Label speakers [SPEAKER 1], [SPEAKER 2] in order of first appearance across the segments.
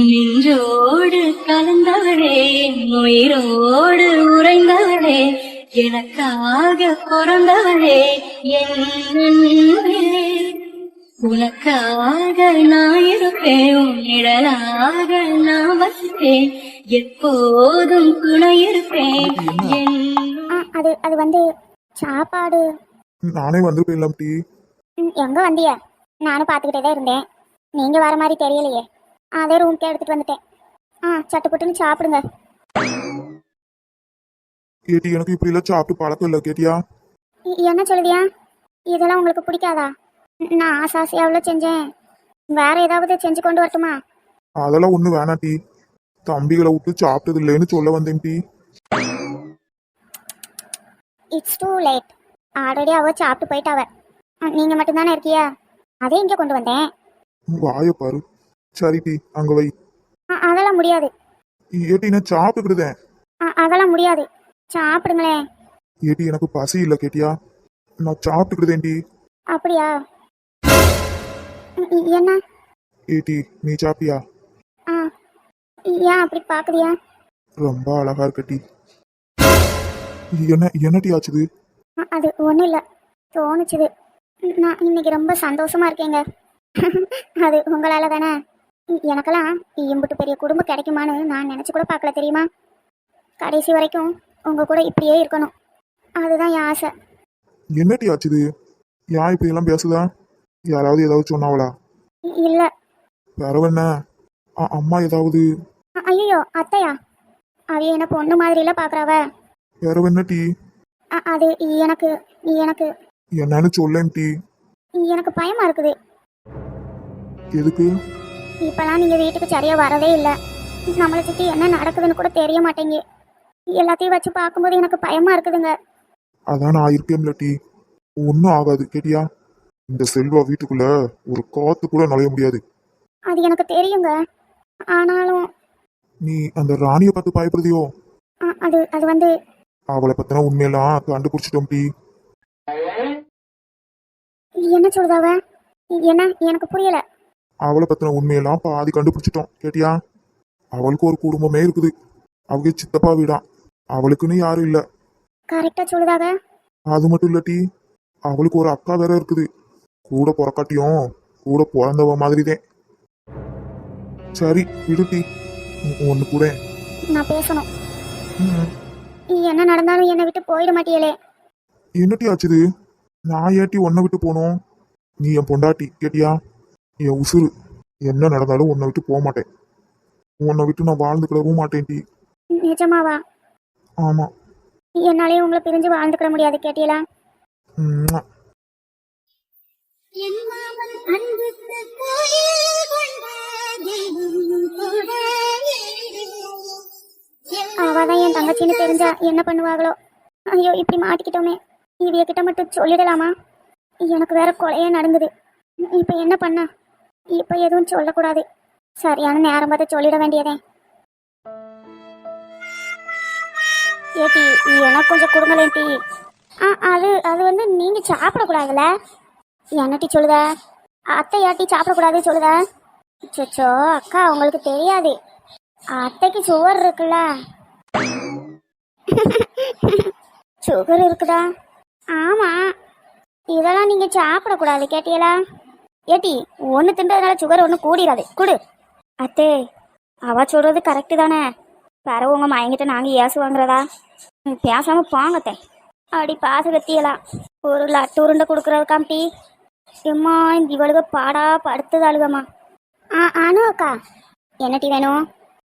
[SPEAKER 1] நின்றோடு கலந்தவளே உயிரோடு உறைந்தவளே எனக்காக பிறந்தவளே என் அன்பே. உனக்காக நான் இருப்பேன் உன் நிழலாக நான் வசிப்பேன் எப்போதும் துணை இருப்பேன்
[SPEAKER 2] அது அது வந்து சாப்பாடு.
[SPEAKER 3] நானே வந்து போயிடலாம் டீ
[SPEAKER 2] ம், எங்க வந்திய? நானும் பார்த்துக்கிட்டே தான் இருந்தேன். நீங்க வர மாதிரி தெரியலையே. அதே ரூம்க்கே எடுத்துட்டு வந்துட்டேன். ஆ சட்டு புட்டுன்னு சாப்பிடுங்க.
[SPEAKER 3] ஏட்டி எனக்கு இப்படி எல்லாம் சாப்பிட்டு பழக்கம் இல்லை கேட்டியா?
[SPEAKER 2] இ- என்ன சொல்லுதியா இதெல்லாம் உங்களுக்கு பிடிக்காதா? நான் ஆசை ஆசையாக எவ்வளோ செஞ்சேன். வேற ஏதாவது செஞ்சு கொண்டு வரட்டுமா?
[SPEAKER 3] அதெல்லாம் ஒண்ணு வேணாம் டீ. தம்பிகளை விட்டு சாப்பிட்டது இல்லைன்னு சொல்ல வந்தேன் டீ.
[SPEAKER 2] இட்ஸ் டூ லேட் ஆல்ரெடி அவ சாப்பிட்டு போயிட்டாவ. நீங்க மட்டும்தானே இருக்கியா? அதே இங்கே கொண்டு வந்தேன்.
[SPEAKER 3] வாய பாரு. சரி டீ அங்க வை.
[SPEAKER 2] அதெல்லாம் முடியாது.
[SPEAKER 3] ஏட்டி நான் சாப்பிட்டுக்கிடுதேன்
[SPEAKER 2] அதெல்லாம் முடியாது. சாப்பிடுங்களேன்.
[SPEAKER 3] ஏட்டி எனக்கு பசி இல்லை கேட்டியா? நான் சாப்பிட்டுக்கிடுதேன் டீ.
[SPEAKER 2] அப்படியா? என்ன?
[SPEAKER 3] ஏட்டி நீ சாப்பிட்டியா?
[SPEAKER 2] ஏன் அப்படி பார்க்குறியா?
[SPEAKER 3] ரொம்ப அழகா இருக்க டீ. என்ன என்ன டீ ஆச்சுது?
[SPEAKER 2] அது ஒன்றும் இல்லை. தோணுச்சுது. நான் இன்னைக்கு ரொம்ப சந்தோஷமா இருக்கேங்க. அது உங்களால தானே? எனக்கெல்லாம் இம்புட்டு பெரிய குடும்பம் கிடைக்குமான்னு நான் நினச்சி கூட பார்க்கல தெரியுமா? கடைசி வரைக்கும் உங்கள் கூட இப்படியே இருக்கணும். அதுதான் என் ஆசை.
[SPEAKER 3] என்ன டீ ஆச்சுது ஏன் இப்படி எல்லாம் பேசுதா? யாராவது ஏதாவது சொன்னாவளா?
[SPEAKER 2] இல்லை.
[SPEAKER 3] அ- அம்மா ஏதாவது?
[SPEAKER 2] ஐயோ அத்தையா? அவைய என்ன பொண்ணு மாதிரிலாம் பார்க்குறாவ
[SPEAKER 3] வேற என்ன டீ
[SPEAKER 2] அது எனக்கு எனக்கு.
[SPEAKER 3] என்னன்னு சொல்லேன் டீ
[SPEAKER 2] எனக்கு பயமா இருக்குது.
[SPEAKER 3] எதுக்கு?
[SPEAKER 2] இப்பெல்லாம் நீங்கள் வீட்டுக்கு சரியாக வரதே இல்லை. நம்மளை சுற்றி என்ன நடக்குதுன்னு கூட தெரிய மாட்டேங்க. எல்லாத்தையும் வச்சு பார்க்கும்போது எனக்கு பயமா இருக்குதுங்க.
[SPEAKER 3] அதான் நான் இருக்கேன்ல டீ. ஒன்றும் ஆகாது கேட்டியா? இந்த செல்வா வீட்டுக்குள்ள ஒரு காத்து கூட நுழைய முடியாது.
[SPEAKER 2] அது எனக்கு தெரியுங்க. ஆனாலும்
[SPEAKER 3] நீ அந்த ராணியை பார்த்து பயப்படுதியோ?
[SPEAKER 2] அது அது வந்து
[SPEAKER 3] அவளை பத்தின உண்மையெல்லாம் கண்டுபிடிச்சிட்டோம் டீ.
[SPEAKER 2] என்ன சொல்லுதாவ என்ன? எனக்கு புரியல.
[SPEAKER 3] அவளை பத்தின உண்மையெல்லாம் பாதி கண்டுபிடிச்சிட்டோம் கேட்டியா? அவளுக்கு ஒரு குடும்பமே இருக்குது. அவங்க சித்தப்பா வீடா. அவளுக்குன்னு யாரும் இல்ல.
[SPEAKER 2] கரெக்டாக சொல்லுதாக
[SPEAKER 3] அது மட்டும் இல்ல டீ. அவளுக்கு ஒரு அக்கா வேற இருக்குது. கூட பிறக்காட்டியும் கூட பிறந்தவ மாதிரிதான். சரி விடு டீ. ஒன்று கூட.
[SPEAKER 2] நான் பேசணும். என்ன நடந்தாலும் என்னை விட்டு போயிட மாட்டியலே.
[SPEAKER 3] என்னட்டி ஆச்சுது? நான் ஏட்டி உன்னை விட்டு போனோம்? நீ என் பொண்டாட்டி கேட்டியா? என் உசுறு. என்ன நடந்தாலும் உன்னை விட்டு போக மாட்டேன். உன்னை விட்டு நான் வாழ்ந்துக்கிடவும் மாட்டேன் டி.
[SPEAKER 2] நிஜமாவா?
[SPEAKER 3] ஆமா.
[SPEAKER 2] என்னாலே உங்களை பிரிஞ்சு வாழ்ந்துக்கிட முடியாது கேட்டீங்களா. அவதான் என் தங்கச்சின்னு தெரிஞ்சா என்ன பண்ணுவாங்களோ? ஐயோ இப்படி மாட்டிக்கிட்டோமே. இவைய கிட்ட மட்டும் சொல்லிடலாமா? எனக்கு வேற கொலையே நடந்தது. இப்போ என்ன பண்ண? இப்போ எதுவும் சொல்லக்கூடாது. சரியான நேரம் பார்த்து சொல்லிட வேண்டியதே. ஏட்டி எனக்கு கொஞ்சம் கொடுங்களேன் டீ ஆ அது அது வந்து நீங்க சாப்பிடக்கூடாதுல்ல? என்ன டீ சொல்லுத? அத்தை யாட்டி சாப்பிடக்கூடாது சொல்லுத? சொச்சோ அக்கா உங்களுக்கு தெரியாது. அத்தைக்கு சுகர் இருக்குல்ல? சுகர் இருக்குதா? ஆமா. இதெல்லாம் நீங்க சாப்பிடக்கூடாது கேட்டீங்களா ஏட்டி ஒன்று தின்றதுனால சுகர் ஒன்றும் கூடிடாது குடு. அத்தே அவ சொல்றது கரெக்டு தானே. வேற உங்க மயங்கிட்ட நாங்க ஏசு வாங்குறதா? ம், பேசாம போங்கத்தே அப்படி பாச கத்தியலாம் ஒரு லட்டு உருண்டை கொடுக்குறது காம்பி எம்மா இந்த இவளுக பாடா படுத்துது அழுகம்மா. ஆ அனு அக்கா. என்ன வேணும்?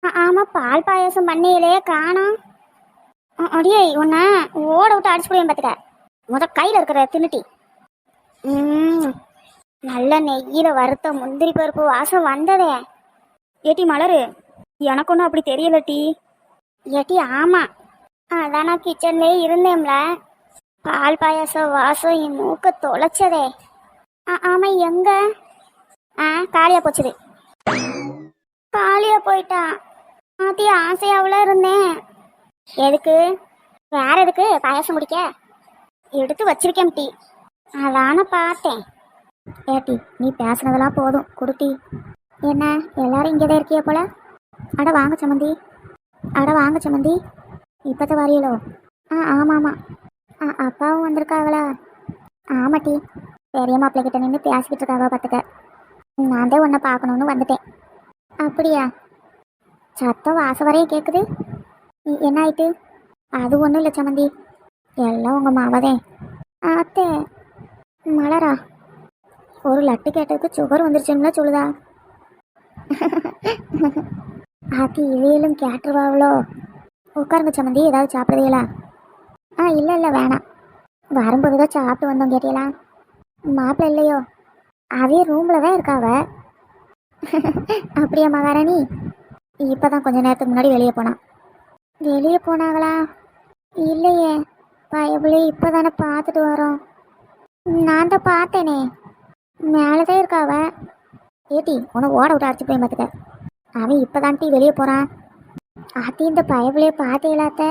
[SPEAKER 2] ஆ ஆமாம் பால் பாயாசம் பண்ணையிலே காணும் ஆ, அடியே உன்னை ஓட விட்டு அடிச்சு போய் பார்த்துக்க முத கையில் இருக்கிற தின்னுட்டி. ம். நல்ல நெய்யில் வறுத்த முந்திரி பருப்பு வாசம் வந்ததே. ஏட்டி மலரு எனக்கு ஒன்றும் அப்படி தெரியல டீ. ஏட்டி ஆமாம் அதான் நான் கிச்சன்லேயே இருந்தேன்ல பால் பாயாசம் வாசம் என் மூக்க தொலைச்சதே. ஆ ஆமாம் எங்க? ஆ காலியாக போச்சுது. காலியாக போயிட்டான் ஆத்தி ஆசையாவில் இருந்தேன். எதுக்கு? வேற எதுக்கு? பாயாசம் குடிக்க எடுத்து வச்சிருக்கேன் டீ. அதான பார்த்தேன். ஏட்டி நீ பேசுனதெல்லாம் போதும் குடுத்தி என்ன எல்லாரும் இங்கே தான் இருக்கிய போல? அட வாங்க சம்மந்தி அட வாங்க சம்மந்தி இப்போத்த வரையலோ? ஆ ஆமாம். ஆமாம் ஆ அப்பாவும் வந்திருக்காங்களா? ஆமாட்டி. பெரிய மாப்பிள்ளை கிட்ட நின்று பேசிக்கிட்டு இருக்காவா பார்த்துக்க நான் தான் உன்னை பார்க்கணுன்னு வந்துட்டேன். அப்படியா? சத்தம் வாச வரையும் கேட்குது என்ன ஆயிட்டு? அது ஒன்றும் இல்லை சம்மந்தி எல்லாம் உங்கள் மாவதே. அத்தே. மலரா? ஒரு லட்டு கேட்டதுக்கு சுகர் வந்துருச்சுங்களா சொல்லுதா? ஆக்கி இவையிலும் கேட்டுருவாவளோ உட்காருங்க சம்மந்தி ஏதாவது சாப்பிடுறீங்களா? ஆ இல்லை இல்லை வேணாம். வரும்போது தான் சாப்பிட்டு வந்தோம் கேட்டீங்களா? மாப்பிள்ள இல்லையோ? அதே ரூமில் தான் இருக்காவ அப்படியா மகாராணி? இப்போ தான் கொஞ்ச நேரத்துக்கு முன்னாடி வெளியே போனான் வெளியே போனாங்களா? இல்லையே. பயபுளே இப்போ தானே பார்த்துட்டு வரோம் நான் தான் பார்த்தேனே. மேலே தான் இருக்காவ ஏட்டி உன ஓட விட்டு அடிச்சு போய் பார்த்துக்க அவன் இப்போ தான் வெளியே போகிறான் ஆத்தி இந்த பயபுளையே பார்த்தீங்களாத்த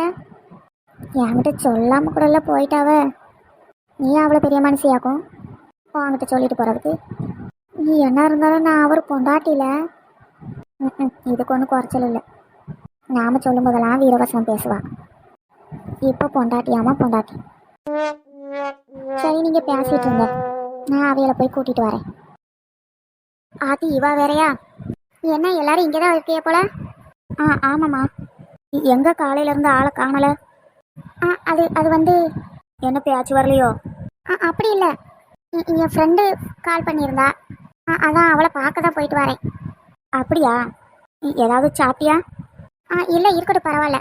[SPEAKER 2] என்கிட்ட சொல்லாம கூட எல்லாம் போயிட்டாவ நீ அவ்வளோ பெரிய மனசியாக்கும் உங்ககிட்ட சொல்லிட்டு போகிறதுக்கு நீ என்ன இருந்தாலும் நான் அவர் கொண்டாட்டில இதுக்கு ஒன்றும் குறைச்சல் இல்லை. நாம சொல்லும் போதெல்லாம் வீரவசனம் பேசுவா. இப்போ பொண்டாட்டியாமா பொண்டாட்டி. சரி நீங்கள் பேசிட்டு இருந்தேன் நான் அவையில போய் கூட்டிட்டு வரேன். ஆத்தி இவா வேறையா? என்ன எல்லாரும் இங்கே தான் இருக்கிய போல? ஆ ஆமாம்மா. எங்கே காலையிலேருந்து ஆளை காணலை? ஆ அது அது வந்து என்ன பேச்சு வரலையோ? ஆ அப்படி இல்லை. என் ஃப்ரெண்டு கால் பண்ணியிருந்தா. ஆ அதான் அவளை பார்க்க தான் போயிட்டு வரேன். அப்படியா? நீ ஏதாவது சாப்பிட்டியா? ஆ இல்லை இருக்கட்டும் பரவாயில்ல.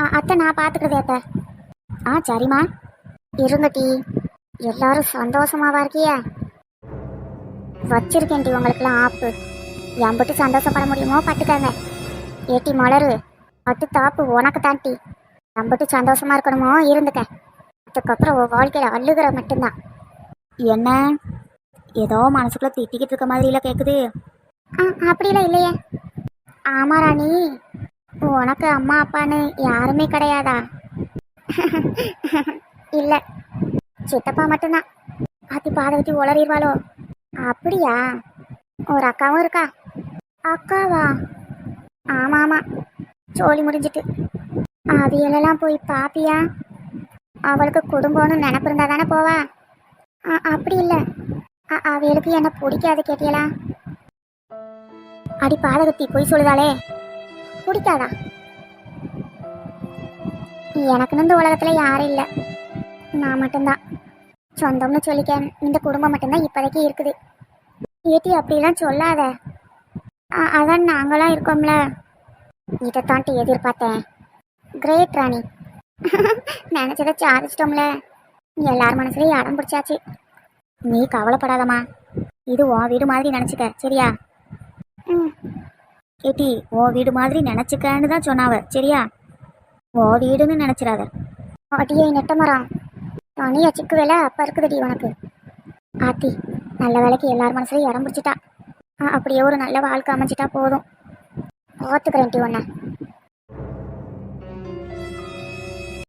[SPEAKER 2] ஆ அத்தை நான் பார்த்துக்கிறதே அத்தை. ஆ சரிம்மா. இருங்க டீ. எல்லாரும் சந்தோஷமாவா இருக்கியா? வச்சிருக்கேன் டி உங்களுக்குலாம் ஆப்பு. எம்பிட்டு சந்தோஷப்பட முடியுமோ பட்டுக்கங்க ஏட்டி மலரு பட்டு தாப்பு உனக்கு தான் டீ எம்பிட்டு சந்தோஷமா இருக்கணுமோ இருந்துக்க. அதுக்கப்புறம் உன் வாழ்க்கையில அள்ளுகிற மட்டும்தான். என்ன? ஏதோ மனசுக்குள்ள திட்டிக்கிட்டு இருக்க மாதிரில கேக்குது. ஆ அப்படிலாம் இல்லையே. ஆமா ராணி. உனக்கு அம்மா அப்பான்னு யாருமே கிடையாதா? இல்லை. சித்தப்பா மட்டும்தான். அத்தி பாதவத்தி உளறிடுவாளோ? அப்படியா? ஒரு அக்காவும் இருக்கா? அக்காவா? ஆமா ஆமா. சோழி முடிஞ்சிட்டு. அவியலெல்லாம் போய் பாப்பியா? அவளுக்கு குடும்பம்னு நினப்பு இருந்தா தானே போவா? அப்படி இல்லை. அவளுக்கு என்ன பிடிக்காது கேட்டியலா? அடி பாதகத்தி போய் சொல்லுதாளே. பிடிக்காதா? எனக்குன்னு இந்த உலகத்துல யாரும் இல்லை. நான் மட்டும்தான். சொந்தம்னு சொல்லிக்க. இந்த குடும்பம் மட்டும்தான் இப்போதைக்கு இருக்குது. ஏட்டி அப்படிலாம் சொல்லாத. அதான் நாங்களாம் இருக்கோம்ல. இதைத்தான்ட்டு எதிர்பார்த்தேன். கிரேட் ராணி. நினச்சதை சாதிச்சிட்டோம்ல. எல்லார் மனசுலையும் இடம் பிடிச்சாச்சு. நீ கவலைப்படாதம்மா. இது உன் வீடு மாதிரி நினச்சிக்க சரியா? ம். ஏட்டி உன் வீடு மாதிரி நினச்சிக்கன்னு தான் சொன்னாவ சரியா? உன் வீடுன்னு நினச்சிடாத. அடியே நெட்டமரம் நானே தனியா சிக்கு வேலை அப்போ இருக்குதுடி உனக்கு. ஆத்தி நல்ல வேலைக்கு எல்லார் மனசுலையும் இடம் பிடிச்சிட்டா. ஆ, அப்படியே ஒரு நல்ல வாழ்க்கை அமைஞ்சிட்டா போதும். பார்த்துக்கிறேன்ட்டி உன்னை.